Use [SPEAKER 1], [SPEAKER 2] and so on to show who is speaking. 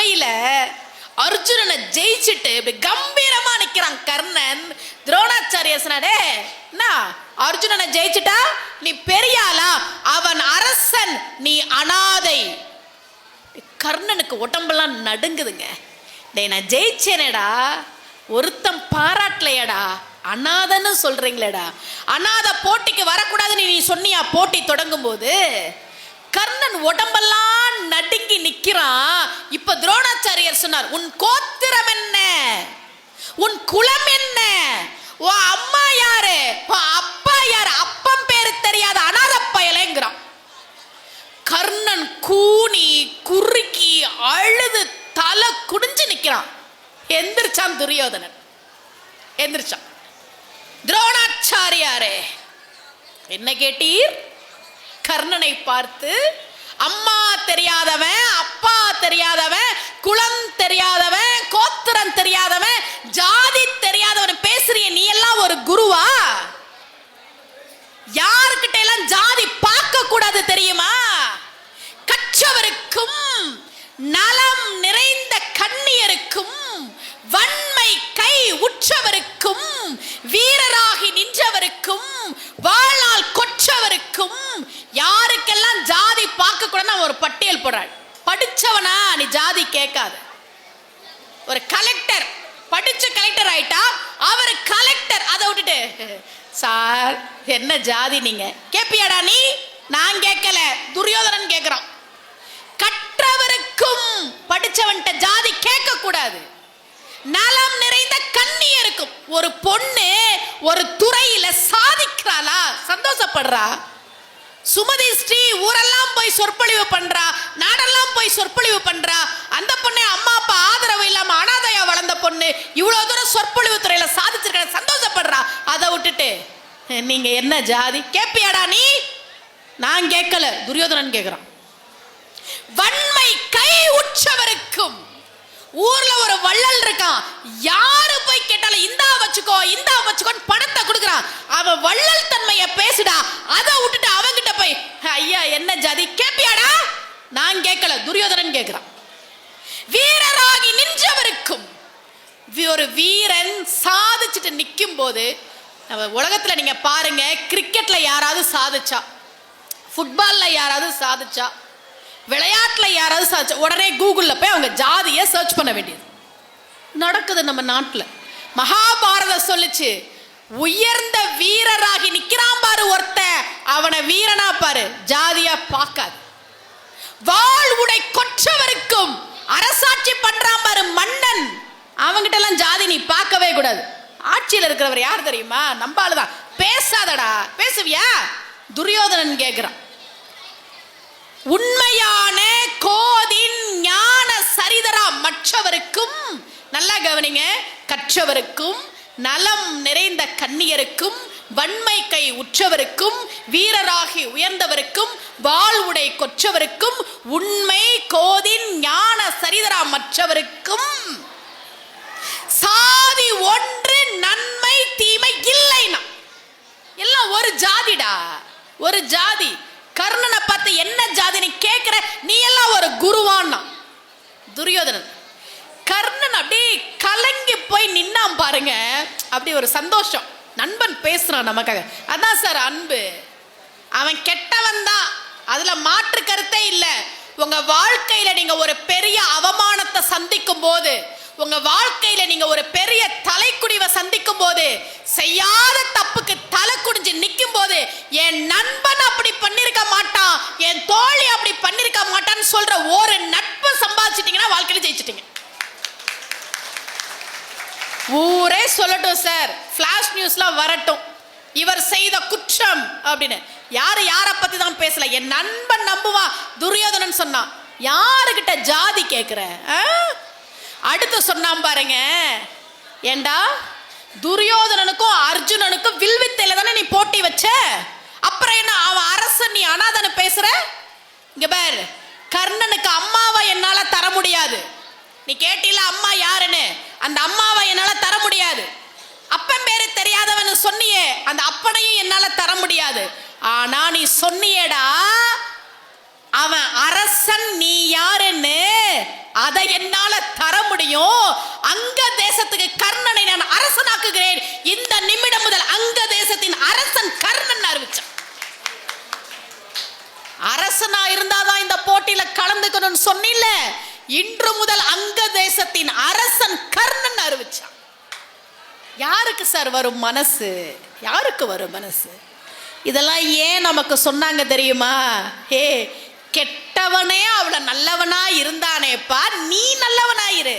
[SPEAKER 1] சபையில அர்ஜுனனை ஜெயிச்சுட்டு இப்படி கம்பீரமா நிக்கிறான் கர்ணன். துரோணாச்சாரிய சொன்னாடே என்ன? அர்ஜுனனை ஜெயிச்சுட்டா நீ பெரியாளா? அவன் அரசன் நீ அனாதை. கர்ணனுக்கு உடம்பெல்லாம் நடுங்குதுங்க. டேய் நான் ஜெயிச்சேனேடா. ஒருத்தன் பாராட்டலையடா. அனாதன்னு சொல்றீங்களேடா. அனாத போட்டிக்கு வரக்கூடாதுன்னு நீ சொன்னியா? போட்டி தொடங்கும் போது கர்ணன் உடம்பெல்லாம் நடுங்கி நிற்கிறான் இப்ப துரோணாச்சாரியர் சொன்னார் உன் கோத்திரம் என்ன? உன் குலம் என்ன? உன் அம்மா யாரு? அப்பா யாரு? அப்பம் பேரு தெரியாத அனாத பயலைங்கிறான். கர்ணன் கூனி குறுக்கி அழுது தலை குடிஞ்சு நிற்கிறான் எந்திரிச்சான் துரியோதனன். எந்திரிச்சான். துரோணாச்சாரியாரே என்ன கேட்டீர்? கர்ணனை பார்த்து அம்மா தெரியாதவன் அப்பா தெரியாதவன் குலம் தெரியாதவன் கோத்திரம் தெரியாதவன் ஜாதி தெரியாதவன் பேசுறிய நீ எல்லாம் ஒரு குருவா? யாருக்கிட்ட எல்லாம் ஜாதி பார்க்க கூடாது தெரியுமா? கற்றவருக்கும் நான் நிறைந்த கண்ணியருக்கும் வன்மை கை உற்றவருக்கும் வீரராகி நின்றவருக்கும் வாழ்நாள் கொற்றவருக்கும் யாருக்கெல்லாம் ஜாதி பார்க்க கூடாதுன்னு ஒரு பட்டியல் போடுறாள் படிச்சவனா நீ ஜாதி கேட்காத ஒரு கலெக்டர் படிச்ச கலெக்டர் ஆயிட்டா அவர் கலெக்டர் அதை விட்டுட்டு சார் என்ன ஜாதி நீங்க? கேப்பியாடா நீ? நான் கேட்கல. துரியோதனன் கேட்கிறான் கற்றவருக்கும் படிச்சவன்ட்ட ஜாதி கேட்க கூடாது நலம் நிறைந்த கண்ணியருக்கும். ஒரு பொண்ணு ஒரு துறையில சாதிக்கிறாளா? சந்தோஷப்படுறா? சுமதி ஸ்ரீ ஊரெல்லாம் போய் சொற்பொழிவு பண்றா நாடெல்லாம் போய் சொற்பொழிவு பண்றா. அந்த பொண்ணு அம்மா அப்பா ஆதரவு இல்லாம அனாதையா வளர்ந்த பொண்ணு இவ்வளவு தூரம் சொற்பொழிவு துறையில சாதிச்சிருக்க சந்தோஷப்படுறா. அதை விட்டுட்டு நீங்க என்ன ஜாதி? கேப்பியாடா நீ? நான் கேட்கல. துரியோதனன் கேக்குறான். வன்மை கை உற்றவருக்கும் ஊர்ல வள்ளல் இருக்கான். யாரு போய் கேட்டாலும் இந்தா வச்சுக்கோ இந்தா வச்சுக்கோன்னு பணத்தை கொடுக்குறான். அவன் வள்ளல் தன்மைய பேசுடா. அதை விட்டுட்டு அவங்கிட்ட போய் ஐயா என்ன ஜாதி? கேப்பியாடா? நான் கேட்கல. துரியோதனன் கேட்கிறான். வீரராகி நின்றவருக்கும் ஒரு வீரன் சாதிச்சுட்டு நிற்கும் போது நம்ம உலகத்தில் நீங்கள் பாருங்க கிரிக்கெட்டில் யாராவது சாதிச்சா ஃபுட்பாலில் யாராவது சாதிச்சா விளையாட்டில் யாராவது சாதிச்சா உடனே கூகுளில் போய் அவங்க ஜாதியை சர்ச் பண்ண வேண்டியது. நடக்குது நம்ம நாட்டுல. மகாபாரதம் சொல்லுச்சு உயர்ந்த வீரராகி நிக்கிறான் பாரு ஒருத்தன் அவனை வீரனா பாரு ஜாதியா பார்க்காது. வாழ் உடை கொற்றவருக்கும் அரசாட்சி பண்றான் பாரு மன்னன் அவங்கிட்ட எல்லாம் ஜாதி நீ பார்க்கவே கூடாது. ஆட்சியில் இருக்கிறவர் யார் தெரியுமா? நம்ம ஆளுதான். பேசாதடா பேசுவியா? துரியோதனன் கேட்கிறான் உண்மையான கோதின் ஞான சரிதரா மற்றவருக்கும் கவனிங்க கற்றவருக்கும் நலம் நிறைந்த கண்ணியருக்கும் வன்மை கை உற்றவருக்கும் வீரராகி உயர்ந்தவருக்கும் வாழ்வுடை கொற்றவருக்கும் உண்மை கோதின் ஞான சரிதரா மற்றவருக்கும் சாதி ஒன்று நன்மை தீமை இல்லைனா. எல்லாம் ஒரு ஜாதிடா? ஒரு ஜாதி. கர்ணனை பார்த்து என்ன ஜாதி நீ கேட்கிற? நீ எல்லாம் ஒரு குருவான்னா. துரியோதனன். கர்ணன் அப்படியே கலங்கி போய் நின்னான் பாருங்க. அப்படி ஒரு சந்தோஷம். நண்பன் பேசுறான் நமக்காக. அதான் சார் அன்பு. அவன் கெட்டவன் தான். அதுல மாற்று கருத்தே இல்லை. உங்க வாழ்க்கையில நீங்க ஒரு பெரிய அவமானத்தை சந்திக்கும் போது உங்க வாழ்க்கையில நீங்க ஒரு பெரிய தலைக்குடிவை சந்திக்கும் போது செய்யாத தப்புக்கு தலை குடிஞ்சு நிற்கும் போது என் நண்பன் அப்படி பண்ணிருக்க மாட்டான். என் தோழி அப்படி பண்ணிருக்க மாட்டான்னு சொல்ற ஒரு நட்பு சம்பாதிச்சிட்டீங்கன்னா வாழ்க்கையில ஜெயிச்சிட்டீங்க. ஊரே சொல்லட்டும் சார் ஃப்ளாஷ் நியூஸ்லாம் வரட்டும். இவர் செய்த குற்றம் அப்படின்னு. யாரு யாரை பத்தி தான் பேசல? என் நண்பன் நம்புவான் துரியோதனன் சொன்னான். யாருக்கிட்ட ஜாதி கேட்குற அடுத்து சொன்னான் பாருங்க. ஏண்டா? துரியோதனனுக்கும் அர்ஜுனனுக்கும் வில்வித்தையில தானே நீ போட்டி வச்ச? அப்புறம் என்ன அவன் அரசன் நீ அனாதன பேசுற? இங்க பார். கர்ணனுக்கு அம்மாவை என்னால தர முடியாது. நீ கேட்டில அம்மா யாருன்னு? அந்த அம்மாவை என்னால் தர முடியாது. அப்பன் பேரு தெரியாதவன் சொன்னியே அந்த அப்பனையும் என்னால் தர முடியாது. ஆனா நீ சொன்னியடா அவன் அரசன் நீ யாருன்னு அதை என்னால தர முடியும். அங்க தேசத்துக்கு கர்ணனை நான் அரசனாக்குகிறேன். இந்த நிமிடம் முதல் அங்க தேசத்தின் அரசன் கர்ணன் அறிவிச்சான். அரசனா இருந்தாதான் இந்த போட்டியில கலந்துக்கணும்னு சொன்னில்ல. இன்று முதல் அங்க தேசத்தின் அரசன் கர்ணன் அறிவிச்சான். யாருக்கு சார் வரும் மனசு? யாருக்கு வரும் மனசு? இதெல்லாம் ஏன் நமக்கு சொன்னாங்க தெரியுமா? ஹே கெட்டவனே அவளை நல்லவனா இருந்தானேப்பா நீ நல்லவனாயிரு.